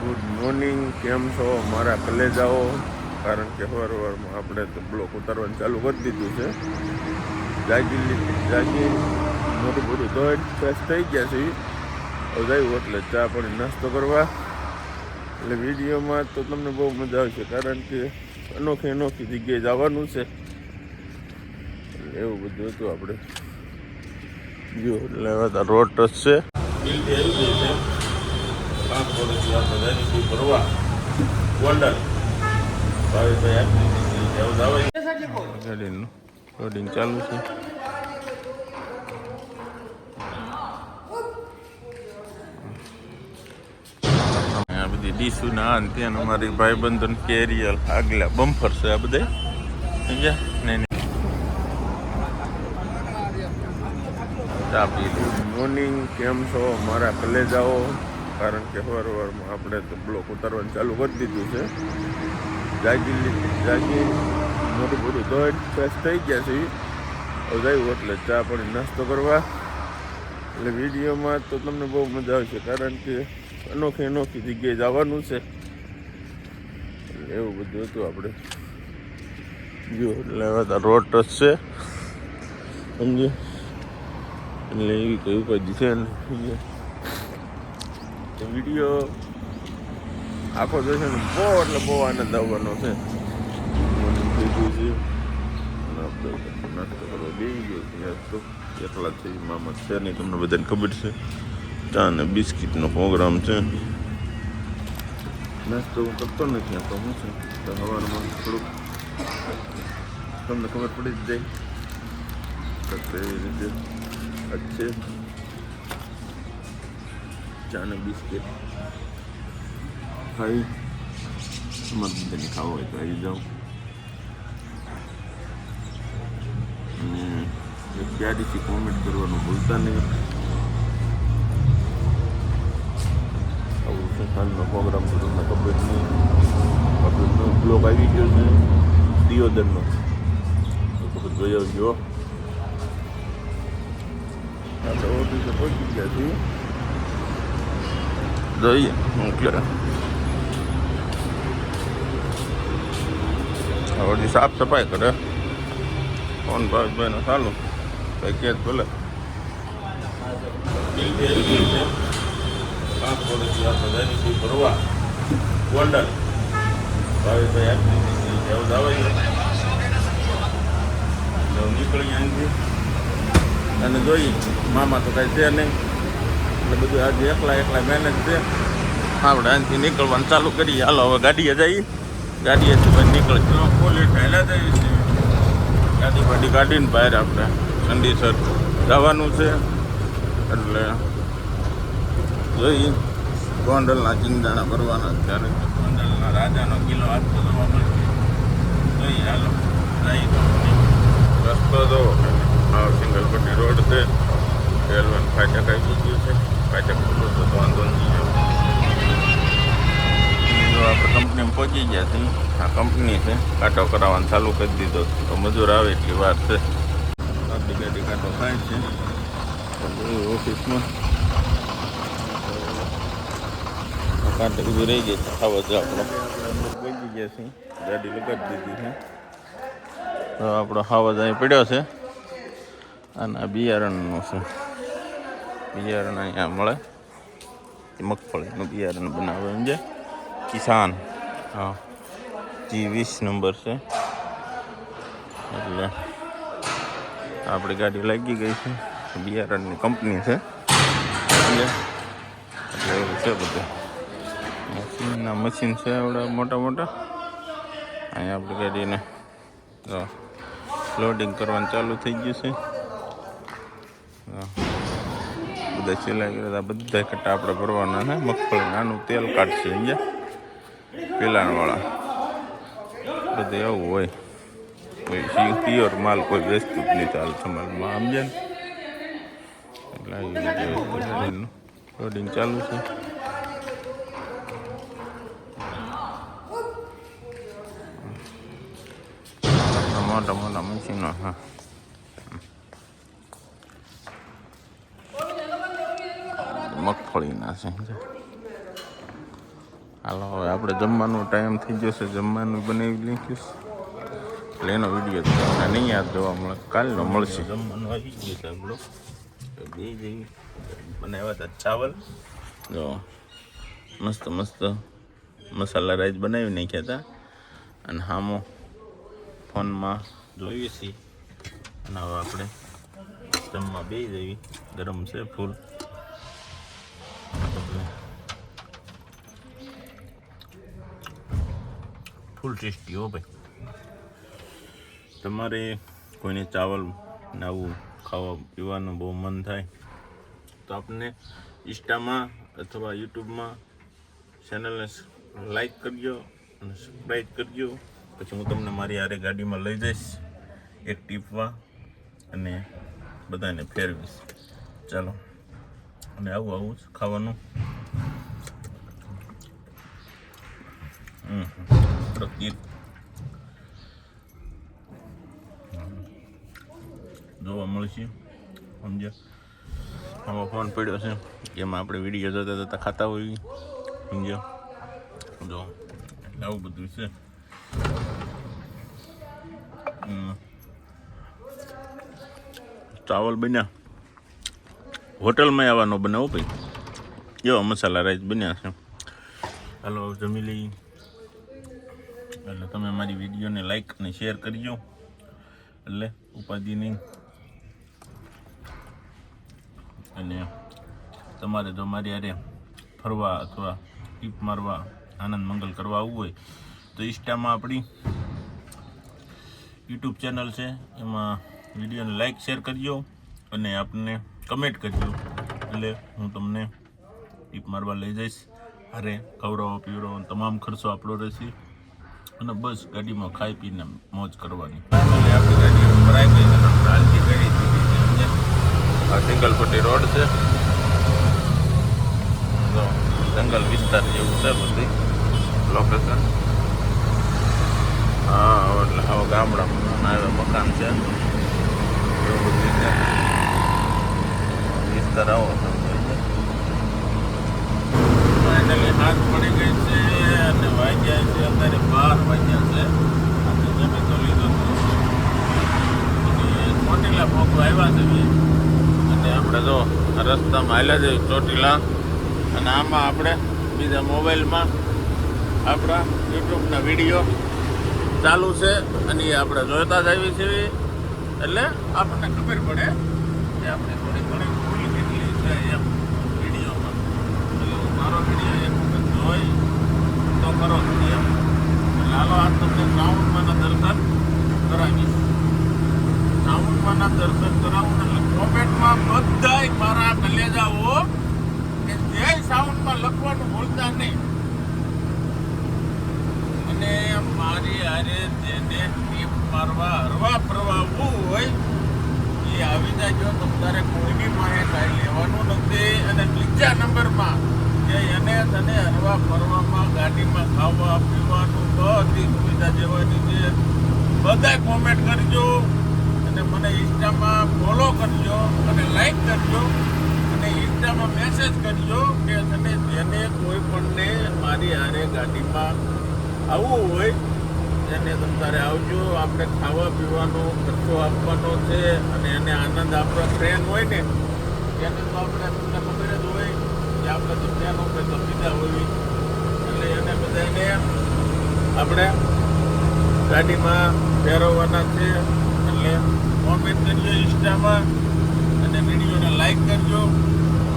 Good morning, કેમ છો? મારા કલેજાઓ, કારણ કે સવાર સવારમાં આપણે તો બ્લોક ઉતારવાનું ચાલુ કરી દીધું છે. જાગી લી- જાગી મોટું બધું તો ફ્રેશ થઈ ગયા છે હવે જયું એટલે ચા પાણી નાસ્તો કરવા. એટલે વિડીયોમાં તો તમને બહુ મજા આવશે, કારણ કે અનોખી અનોખી જગ્યાએ જવાનું છે. એવું બધું હતું આપણે. જો, એટલે રોડ ટચ છે. પાંચ વર્ષથી આપણે જઈશું ભરવા ગોંડલ ભાવેશભાઈ આપી ગાડીનું લોડિંગ ચાલુ છે? આ બધી ડીશું ના આ ત્યાં અમારી ભાઈબંધન કેરિયલ આગલા બમ્ફર છે આ બધા સમજ્યા નહીં ચા પી મોર્નિંગ કેમ છો મારા કલેજાઓ કારણ કે સવાર સવારમાં આપણે તો બ્લોક ઉતારવાનું ચાલુ કરી દીધું છે. જાગી જાગી મોટું બધું ધોઈ ફ્રેશ થઈ ગયા છે જયું એટલે ચા પાણી નાસ્તો કરવા. એટલે વિડીયોમાં તો તમને બહુ મજા આવશે કારણ કે અનોખી અનોખી જગ્યાએ જવાનું છે. એટલે એવું બધું હતું આપણે. જો, એટલે હવે રોડ ટચ છે. સમજે? એટલે એવી કોઈ ઉપાધિ છે ને વીડિયો આખો જોશે ને બહુ એટલે બહુ આનંદ આવવાનો છે. થઈ છે. અને આપણે નાસ્તો કરવા બેસી તો એકલા થઈ મામા છે નહીં. તમને બધાને ખબર છે. ચા અને બિસ્કિટનો પ્રોગ્રામ છે. નાસ્તો હું કરતો નથી. આ તો હું છે. તો સવારમાં થોડુંક તમને ખબર પડી જ જાય. તો એવી રીતે ચા ને બિસ્કિટ. ખાઈ. તમારે બધાને ખાવું હોય તો આવી જાઓ અને પ્યારીથી કોમેન્ટ કરવાનું ભૂલતા નહીં. આવું સંસ્થાનનો પ્રોગ્રામ તો તમને ખબર નહીં. આપણો બ્લોગ આવી ગયો છે. દિયોદરનો. જોઈ આવજો. આપણે ઓફિસે પહોંચી ગયા છીએ. જોઈએ એટલે વળી સાફ સફાઈ કરે ફોન ભાઈ ને ચાલુ કઈ કે ભલે ભરવા ગોંડલ ભાવેશભાઈ આપી જેવું આવે નીકળી અહીંથી અને જોઈ મામા તો કાંઈ છે નહીં એટલે બધું આજે એકલા એકલા મહેનત છે. આપણે અહીંથી નીકળવાનું ચાલુ કરીએ. હાલો હવે ગાડીએ જઈએ. ગાડીએથી પછી નીકળી પોલીસ પહેલાં જઈએ છીએ ગાડી બાડી કાઢીને બહાર આપણે ઠંડીસર જવાનું છે. એટલે જોઈએ ગોંડલના ચિંદાણા ભરવાના ત્યારે. ગોંડલના રાજાનો કિલ્લો આજતો જોવા મળશે. જોઈએ હાલો. રસ્તો જો સિંગલ પટ્ટી રોડ છે. રેલવે ફાટક આવી ગયું છે. ખુલ્લું છે તો વાંધો નહીં. જો આપણે કંપનીમાં પહોંચી ગયા છીએ. આ કંપની છે, કાંટો કરાવવાનું ચાલુ કરી દીધો તો મજૂર આવે એટલી વાત છે. આપણી ગાડી કાંટો થાય છે. ઓફિસમાં. કાંટો બધું રહી ગઈ છે. આવો જ આપણો. પહોંચી ગયા છીએ. ગાડી લગાડી દીધી છે. તો આપણો હાવજ અહીં પડ્યો છે. અને આ બિયારણનો છે. બિયારણ અહીંયા મળે. મગફળીનું બિયારણ બનાવે છે. કિસાન. હા. જી વીસ નંબર છે. એટલે આપણી ગાડી લાગી ગઈ છે. બિયારણની કંપની છે. એટલે એવું છે બધું. મશીનના મશીન છે આપણે મોટા મોટા. અહીંયા આપણી ગાડીને લોડિંગ કરવાનું ચાલુ થઈ ગયું છે. હા. બધા સિલાઈ કર્યા બધા કટ્ટા આપણે ભરવાના છે. મગફળી નાનું તેલ કાઢશે અહીંયા. પેલાણવાળા. બધું એવું હોય. કોઈ પ્યોર માલ કોઈ વેચતું જ નહીં ચાલે તમારામાં સમજે ને. એટલે આવી લોડિંગ ચાલુ છે. મોટા મોટા મશીનો, હા. મગફળીના છે. હાલો હવે આપણે જમવાનો ટાઈમ થઈ ગયો છે જમવાનું બનાવી લીધું એટલે એનો વીડિયો તમને નહીં યાદ જોવા મળે કાલનો મળશે. જમવાનું આવી ગયું છે આપણો. બે જેવી બનાવ્યા હતા ચાવલ. જો મસ્ત મસ્ત મસાલા રાઈસ બનાવી નાખ્યા હતા. અને હામો ફોનમાં જોઈએ છીએ. અને હવે આપણે જમવા બે જેવી ગરમ છે ફૂલ. ફૂલ ટેસ્ટી હો ભાઈ. તમારે કોઈને ચાવલ આવું ખાવા પીવાનું બહુ મન થાય, તો આપને ઇન્સ્ટામાં અથવા યુટ્યુબમાં ચેનલને લાઈક કરજો અને સબસ્ક્રાઈબ કરજો. પછી હું તમને મારી આરે ગાડીમાં લઈ જઈશ, એક ટીપવા અને બધાને ફેરવીશ. ચાલો, અને આવું આવું ખાવાનું. હમ. પ્રત્યેક જોવા મળશે સમજ્યા આમાં ફોન પડ્યો છે. એમાં આપણે વીડિયો જોતા જોતા ખાતા હોઈએ. સમજ્યા? જો આવું બધું છે. ચાવલ બન્યા. હોટલમાં આવવાનો બનાવો ભાઈ. એવા મસાલા રાઈસ બન્યા છે. હાલો જમી લઈ એટલે તમે મારી વિડીયોને લાઈક અને શેર કરજો. એટલે ઉપાધિની. અને તમારે જો મારી હારે ફરવા અથવા ટીપ મારવા આનંદ મંગલ કરવા આવવું હોય, તો ઇન્સ્ટામાં આપણી યુટ્યુબ ચેનલ છે. એમાં વિડીયોને લાઈક શેર કરજો અને આપને કમેન્ટ કરજો. એટલે હું તમને ટીપ મારવા લઈ જઈશ. અરે ખવડાવો, પીવડાવો તમામ ખર્ચો આપણો રહેશે. અને બસ ગાડીમાં ખાઈ પીને મોજ કરવાની. આપણી ગાડી ભરાઈ ગઈ ગાડી દીધી છે આ સિંગલ પટ્ટી રોડ છે. જંગલ વિસ્તાર જેવું છે બધી લોકેશન હા એટલે હવે ગામડામાં આવે મકાન છે. એવું બધું છે. વિસ્તાર આવો ફાઇનલી હાથ પડી ગઈ છે અને વાગ્યા છે, અત્યારે બાર વાગ્યા છે. અને જમી તો લીધો ચોટીલા પહોંચવા આવ્યા છે. અને આપણે જો રસ્તામાં હાલ્યા જઈએ ચોટીલા. અને આમાં આપણે બીજા મોબાઈલમાં આપણા યુટ્યુબના વીડિયો ચાલુ છે અને એ આપણે જોતા જ આવી છે એટલે આપણને ખબર પડે કે આપણે થોડી ઘણી ભૂલ કેટલી છે એમ વિડીયોમાં. એટલે મારો વીડિયો એક કરો જ એમ. લાલો, આ તમને શ્રાવણમાંના દર્શન કરાવીશ. શ્રાવણમાંના દર્શન કરાવું એટલે કોમેન્ટમાં બધાય મારા કલેજાઓ કે જય શ્રાવણમાં લખવાનું ભૂલતા નહીં. અને મારી હારે જેને ટીપ મારવા, હરવા ફરવાવું હોય, એ આવી જાય તમારે કોઈની પાસે કાંઈ લેવાનું નથી. અને બીજા નંબરમાં કે એને તને હરવા ફરવામાં, ગાડીમાં ખાવા, પીવાનું, બધી સુવિધા જેવાની છે બધા કોમેન્ટ કરજો અને મને ઇન્સ્ટામાં ફોલો કરજો અને લાઈક કરજો અને ઇન્સ્ટામાં મેસેજ કરજો કે તને જેને કોઈ પણને મારી હારે ગાડીમાં આવવું હોય એને તમે આવજો. આપણે ખાવા પીવાનો ખર્ચો આપવાનો છે અને એને આનંદ આપણો ફ્રેન્ડ હોય ને, એને તો આપણે તમને કે આપણે તો ટ્રેન તો પીધા હોય. એટલે એને બધાને આપણે ગાડીમાં ફેરવવાના છે. એટલે કોમેન્ટ કરજો ઇન્સ્ટામાં અને વિડીયોને લાઈક કરજો.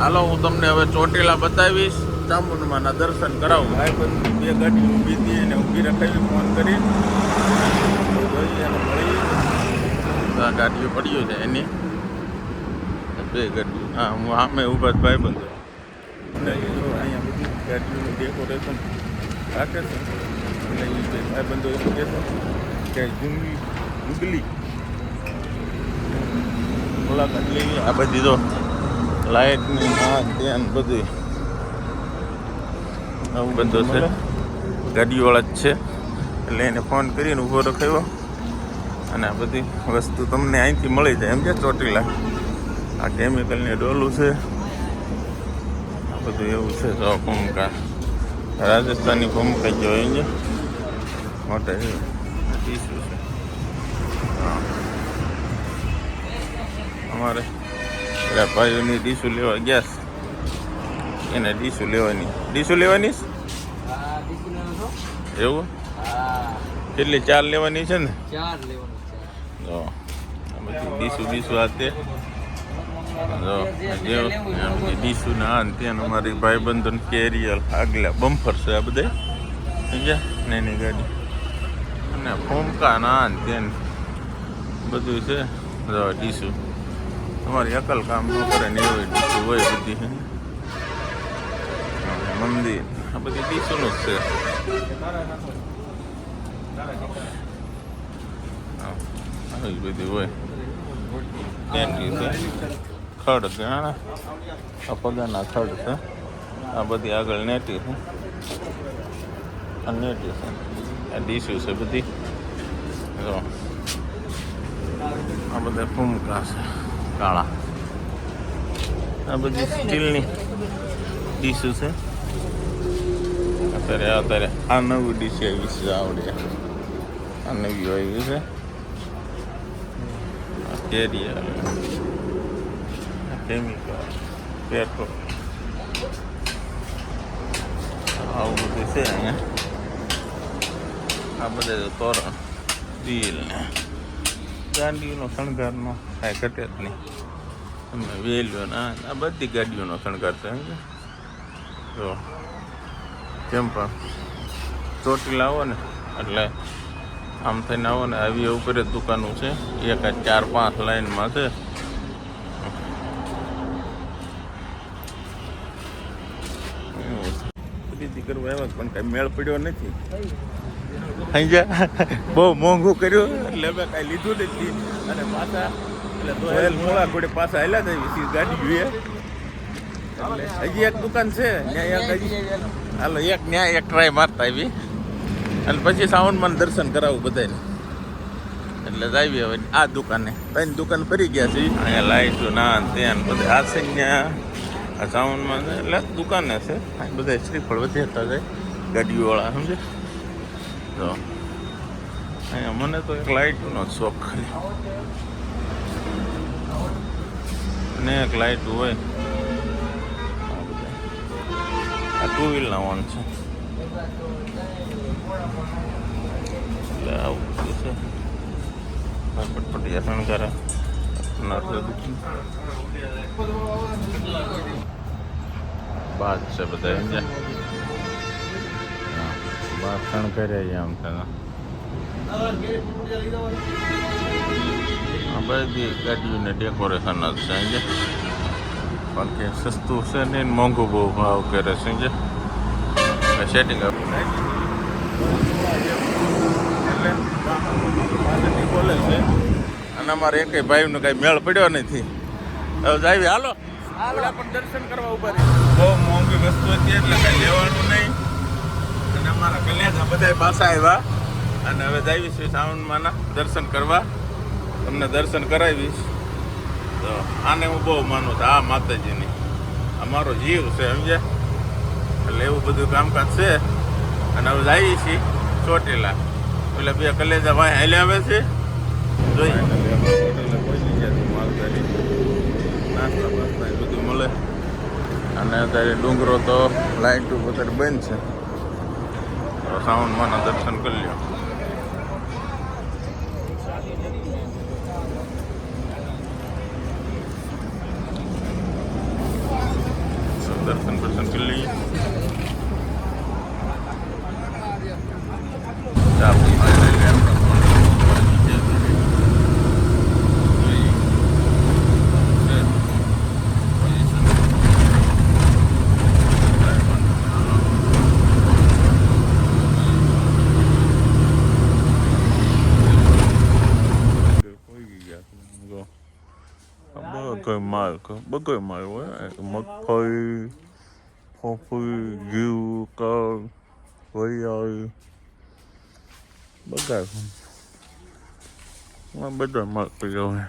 હાલો, હું તમને હવે ચોટીલા બતાવીશ. ચામુંડમાના દર્શન કરાવું. ભાઈ બે ગાડી ઊભી હતી, એને ઊભી રખાવી ફોન કરી. જોઈએ અને મળી. ગાડીઓ પડ્યું છે એની. બે ગાડીઓ. હા, હું આમે ઊભા ભાઈ બંધો અહીંયા બધી ગાડીનું ડેકોરેશન રાખે છે. એટલે એ બે ભાઈ એમ કહે છે? કે જુંગલી જુગલી. મુલાકાત લેવી આ બધી જો લાઇટની આ ધ્યાન બધી આવું બધું છે. ગાડીવાળા જ છે. એટલે એને ફોન કરીને ઊભો રખાયો. અને આ બધી વસ્તુ તમને અહીંથી મળી જાય. એમ કે ચોટીલા. આ કેમિકલની ડોલું છે. બધું એવું છે તો પંખા રાજસ્થાની ભૂમિકા જોઈ છે મોટા છે છે. હા. અમારે પેલા ભાઈઓની ડીશું લેવા ગયા છે. એને ડીશું લેવાની. ડીશું લેવાની એવું? કેટલી ચાર લેવાની છે ને? ચાર લેવાની બધી ડીશું ડીશું આ તે. જો જેવું ડીશુ ના આ ને ત્યાં અમારી ભાઈબંધો કેરિયલ આગલા બમ્ફર છે આ બધે. સમજ્યા? નાની ગાડી. અને ફોમકા ના આ ને ત્યાં બધું છે. ડીશુ તમારી અકલ કામ ન કરે ને એવું ડીશુ હોય બધી. મંદિર. આ બધી ડીશુનું જ છે. આવી બધી હોય. ખડ હા આ પગાના ખડ છે. આ બધી આગળ નેટી છે. આ નેટી છે. આ ડીશું છે બધી. જો. આ બધા ફૂમકા છે, કાળા. આ બધી સ્ટીલની ડીશું છે. અત્યારે અત્યારે આ નવી ડીશ આવી છે, આવડે. આ નવી આવી છે. આ કેરિયર કેમિકલ, પેટ્રોલ. આવું બધું છે અહીંયા. આ બધા તોરણ દિલ ને. ગાડીઓનો શણગારનો કાંઈ ઘટે જ નહીં. તમે વેલ્યો ના આ બધી ગાડીઓનો શણગાર છે? જો. કેમ પણ ચોટીલા આવો ને, એટલે આમ થઈને આવો ને આવી ઉપર જ દુકાનો છે. એક આ ચાર પાંચ લાઈનમાં છે એવું છે. ખરીદી કરવું આવ્યા પણ કઈ મેળ પડ્યો નથી. અહીંયા બહુ મોંઘું કર્યું, એટલે અમે કાંઈ લીધું નથી. અને પાછા, એટલે હેલ મોળા ઘોડે પાછા હાલ્યા થઈ ગાડી જોઈએ. એટલે હજી એક દુકાન છે, ત્યાં એક હજી હાલો, એક ત્યાં એક ટ્રાય મારતા આવી. અને પછી સાવનમાં દર્શન કરાવું બધાને એટલે આવી હવે આ દુકાને. ત્રણ દુકાન ફરી ગયા છે. અહીંયા લાઈટો ના ત્યાં બધા આ ત્યાં આ છે, એટલે દુકાને છે. બધા શ્રીફળ વધેતા જાય. ગાડીઓવાળા સમજે? તો અહીંયા મને તો એક લાઇટનો શોખ ખાલી. અને એક લાઇટ હોય. આ ટુ વ્હીલના ઓન છે. એટલે આવું બધું છે. પટપટિયા શણગારા બાદ છે બધા, સમજ્યા? બાદ શણગાર્યા આમ થાય આ બધી ગાડીઓને ડેકોરેશન જ છે, સમજ્યા? બાકી સસ્તું છે ને મોંઘું બહુ ભાવ કરે છે, સમજ્યા? સેટિંગ કોલેજ છે અને અમારે એકેય ભાઈનો કઈ મેળ પડ્યો નથી. હવે જાવી, હાલો. પણ દર્શન કરવા ઊભા રહી. બહુ મોંઘી વસ્તુ હતી એટલે કઈ લેવાનું નહીં. અને અમારા કલ્યાણા બધા પાછા આવ્યા. અને હવે જાવી છે શ્રાવણમાંના દર્શન કરવા. તમને દર્શન કરાવીશ. તો આને હું બહુ માનું છું આ માતાજીની. આ મારો જીવ છે સમજ્યા? એટલે એવું બધું કામકાજ છે. અને હવે જઈએ છીએ ચોટીલા. એટલે બે કલેજા ભાઈ હાલે આવે છે. જોઈએ નાસ્તા બધું મળે. અને અત્યારે ડુંગરો તો લાઈટ અત્યારે બંધ છે. તો દર્શન કરી લ્યો. દર્શન દર્શન કરી લઈએ ચાલો finally આપણે પહોંચી ગયા છીએ. જોઈએ. છે. position. કોઈ ગયા જો બગર માલ બગર માલ હોય મગફળી ફોફી ઘી કળ વરિયાળી બગાડ બધા માલ પડ્યો હોય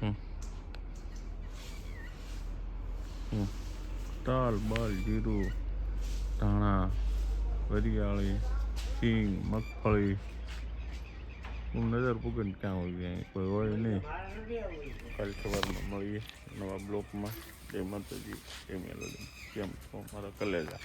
હમ. હમ. દાલ બાલ જીરું ધાણા વરિયાળી સિંગ મગફળી હું નજર પૂગે ને ક્યાં હોય કોઈ હોય નહીં કાલ સવારમાં મળીએ નવા બ્લોકમાં જય માતાજી જય મેલોડી કેમ છો મારા કલેજા